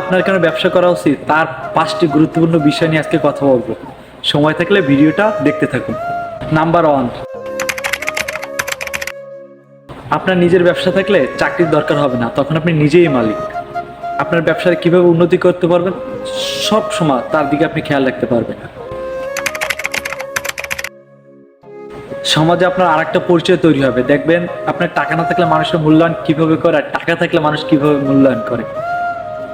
আপনার কেন ব্যবসা করা উচিত? তার পাঁচটি গুরুত্বপূর্ণ বিষয় নিয়ে আজকে কথা বলব। সময় থাকলে ভিডিওটা দেখতে থাকুন। নাম্বার ওয়ান আপনার নিজের ব্যবসা থাকলে চাকরির দরকার হবে না, তখন আপনি নিজেই মালিক। আপনার ব্যবসায় কীভাবে উন্নতি করতে পারবেন, সব সময় তার দিকে আপনি খেয়াল রাখতে পারবেন। সমাজে আপনার আরেকটা পরিচয় তৈরি হবে। দেখবেন, আপনার টাকা না থাকলে মানুষের মূল্যায়ন কীভাবে করে, আর টাকা থাকলে মানুষ কীভাবে মূল্যায়ন করে।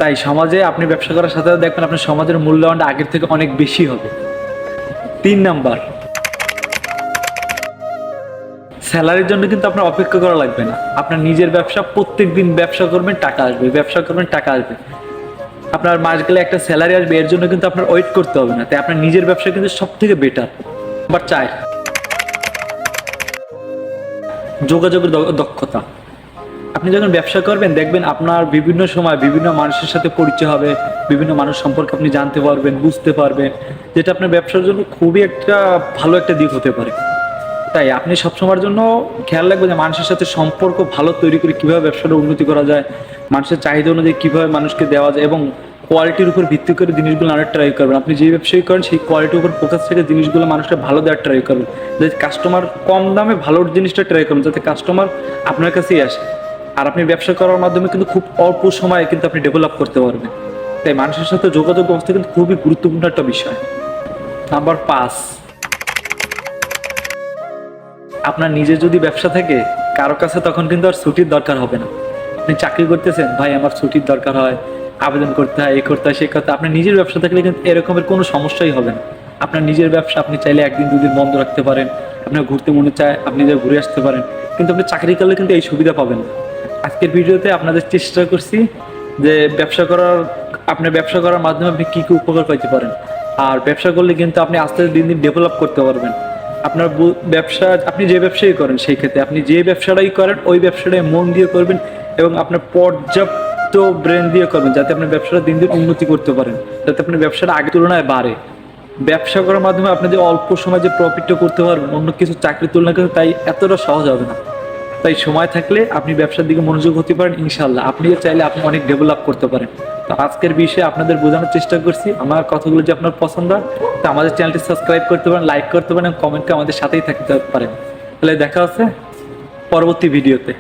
তাই সমাজে আপনি ব্যবসা করার সাথে দেখবেন আপনার সমাজের মূল্যায়নটা আগের থেকে অনেক বেশি হবে। তিন নাম্বার, স্যালারির জন্য কিন্তু আপনার অপেক্ষা করা লাগবে না। আপনার নিজের ব্যবসা প্রত্যেক দিন ব্যবসা করবেন, টাকা আসবে, ব্যবসা করবেন, টাকা আসবে। আপনার মাস গেলে একটা স্যালারি আসবে, এর জন্য কিন্তু আপনার ওয়েট করতে হবে না। তাই আপনার নিজের ব্যবসা কিন্তু সব থেকে বেটার নাম্বার চার, যোগাযোগের দক্ষতা। আপনি যখন ব্যবসা করবেন, দেখবেন আপনার বিভিন্ন সময় বিভিন্ন মানুষের সাথে পরিচয় হবে, বিভিন্ন মানুষ সম্পর্কে আপনি জানতে পারবেন, বুঝতে পারবেন, যেটা আপনার ব্যবসার জন্য খুবই একটা ভালো একটা দিক হতে পারে। তাই আপনি সবসময়ের জন্য খেয়াল রাখবেন যে মানুষের সাথে সম্পর্ক ভালো তৈরি করে কীভাবে ব্যবসাটা উন্নতি করা যায়, মানুষের চাহিদা অনুযায়ী কীভাবে মানুষকে দেওয়া যায় এবং কোয়ালিটির উপর ভিত্তি করে জিনিসগুলো আনার ট্রাই করবেন। আপনি যে ব্যবসায়ী করেন, সেই কোয়ালিটির উপর ফোকাস থেকে জিনিসগুলো মানুষকে ভালো দেওয়ার ট্রাই করবেন। যাতে কাস্টমার কম দামে ভালো জিনিসটা ট্রাই করবেন, যাতে কাস্টমার আপনার কাছেই আসে। আর আপনি ব্যবসা করার মাধ্যমে কিন্তু খুব অল্প সময়ে কিন্তু আপনি ডেভেলপ করতে পারবেন। তাই মানুষের সাথে যোগাযোগ ব্যবস্থা কিন্তু খুবই গুরুত্বপূর্ণ একটা বিষয়। নাম্বার পাঁচ। আপনার নিজের যদি ব্যবসা থাকে, কারও কাছে তখন কিন্তু আর ছুটির দরকার হবে না। আপনি চাকরি করতেছেন, ভাই আমার ছুটির দরকার হয়, আবেদন করতে হয় এই করতে হয় সেই করতে হয়। আপনার নিজের ব্যবসা থাকলে কিন্তু এরকমের কোনো সমস্যাই হবে না। আপনার নিজের ব্যবসা আপনি চাইলে একদিন দুদিন বন্ধ রাখতে পারেন। আপনার ঘুরতে মনে চায়, আপনি যে ঘুরে আসতে পারেন। কিন্তু আপনি চাকরি করলে কিন্তু এই সুবিধা পাবেন না। আজকের ভিডিওতে আপনাদের চেষ্টা করছি যে ব্যবসা করার আপনার ব্যবসা করার মাধ্যমে আপনি কী কী উপকার পাইতে পারেন। আর ব্যবসা করলে কিন্তু আপনি আস্তে আস্তে দিন দিন ডেভেলপ করতে পারবেন। আপনার ব্যবসা, আপনি যে ব্যবসাই করেন সেই ক্ষেত্রে আপনি যে ব্যবসাটাই করেন, ওই ব্যবসাটাই মন দিয়ে করবেন এবং আপনার পর্যাপ্ত ব্রেন দিয়ে করবেন যাতে আপনার ব্যবসাটা দিন দিন উন্নতি করতে পারেন, যাতে আপনার ব্যবসাটা আগের তুলনায় বাড়ে। ব্যবসা করার মাধ্যমে আপনি যে অল্প সময় যে প্রফিটটা করতে পারবেন, অন্য কিছু চাকরির তুলনা করে তাই এতটা সহজ হবে না। তাই সময় থাকলে আপনি ব্যবসার দিকে মনোযোগ হতে পারেন ইনশাল্লাহ আপনিও চাইলে আপনি অনেক ডেভেলপ করতে পারেন। তো আজকের বিষয়ে আপনাদের বোঝানোর চেষ্টা করছি। আমার কথাগুলো যে আপনার পছন্দ হয় তো আমাদের চ্যানেলটি সাবস্ক্রাইব করতে পারেন লাইক করতে পারেন কমেন্টকে আমাদের সাথেই থাকতে পারেন। তাহলে দেখা হচ্ছে পরবর্তী ভিডিওতে